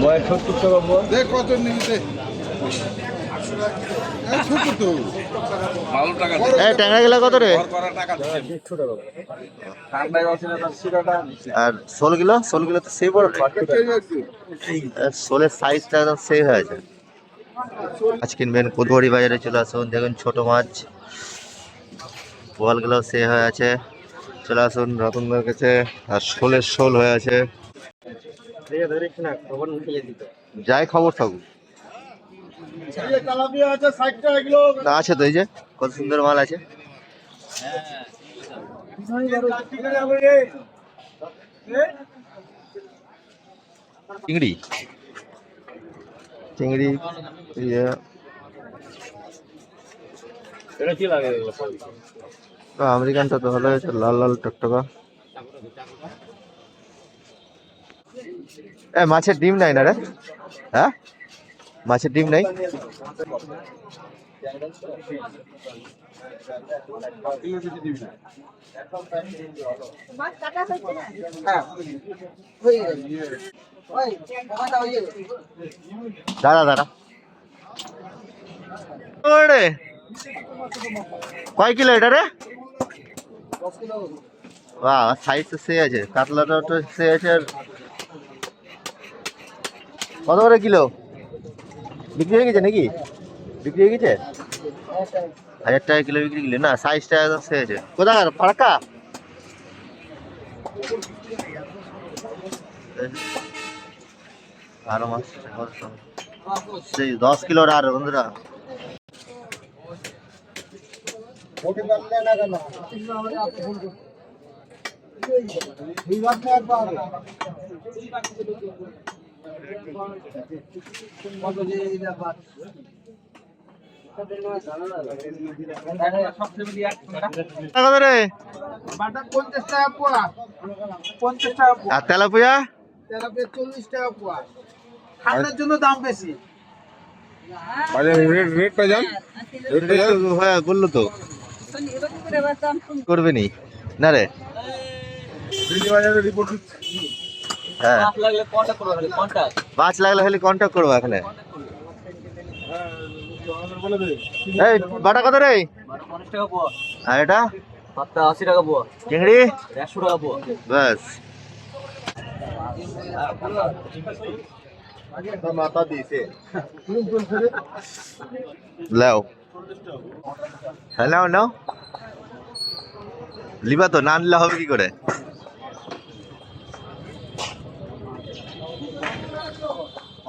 ময়ের সত্তর টাকা বল কত আর ষোলো কিলো? ষোলো কিলো তো সেই বড় ষোলের সাইজটা একদম সেই হয়েছে মাছ কিনবেন কোদবড়ি বাজারে চলে আসুন দেখুন ছোট মাছ। বোয়ালগুলো সে হয়ে আছে। চলে আসুন রতনদার কাছে। আর শোলের শোল হয়ে আছে। যাই খবর থাকুক। আছে তো এই যে কত সুন্দর মাল আছে। চিংড়ি। চিংড়ি ইয়ে। আমেরিকানটা তো হলো লাল লাল টকটকা। এ মাছের ডিম নাই না রে? হ্যাঁ? মাছের ডিম নাই? মাছ কাটা হয়েছে না? হয়ে। দাঁড়া দাঁড়া। ওরে! কয় কিলো এটা রে? বাহ সাইজ তো সে আছে। কাতলাটা তো সে আছে আর কত করে কিলো? বিক্রি হয়ে গেছে নাকি? বিক্রি হয়ে গেছে? হাজার টাকা কিলো বিক্রি কিলো না সাইজটা একদম সে আছে কোথাকার? ফারাক্কা? আরও মাছ সেই দশ কিলোর আর, বন্ধুরা। কত আর তেলাপুয়া? তেলাপিয়া চল্লিশ টাকা পোয়া। ঠান্ডার জন্য দাম বেশি। জান। হ্যাঁ বলল তো। করবে নি। না রে। রিপোর্ট হ্যাঁ। কন্টাক্ট লাগলে কন্ট্যাক্ট করব এখানে। এই বাটা কত রে? আর এটা? আশি টাকা পোয়া। চিংড়ি? একশো টাকা পোয়া। ব্যাস। মাথা দিয়েছে লাও। হ্যাঁ নাও নাও। লিবা তো না নিলে হবে কি করে?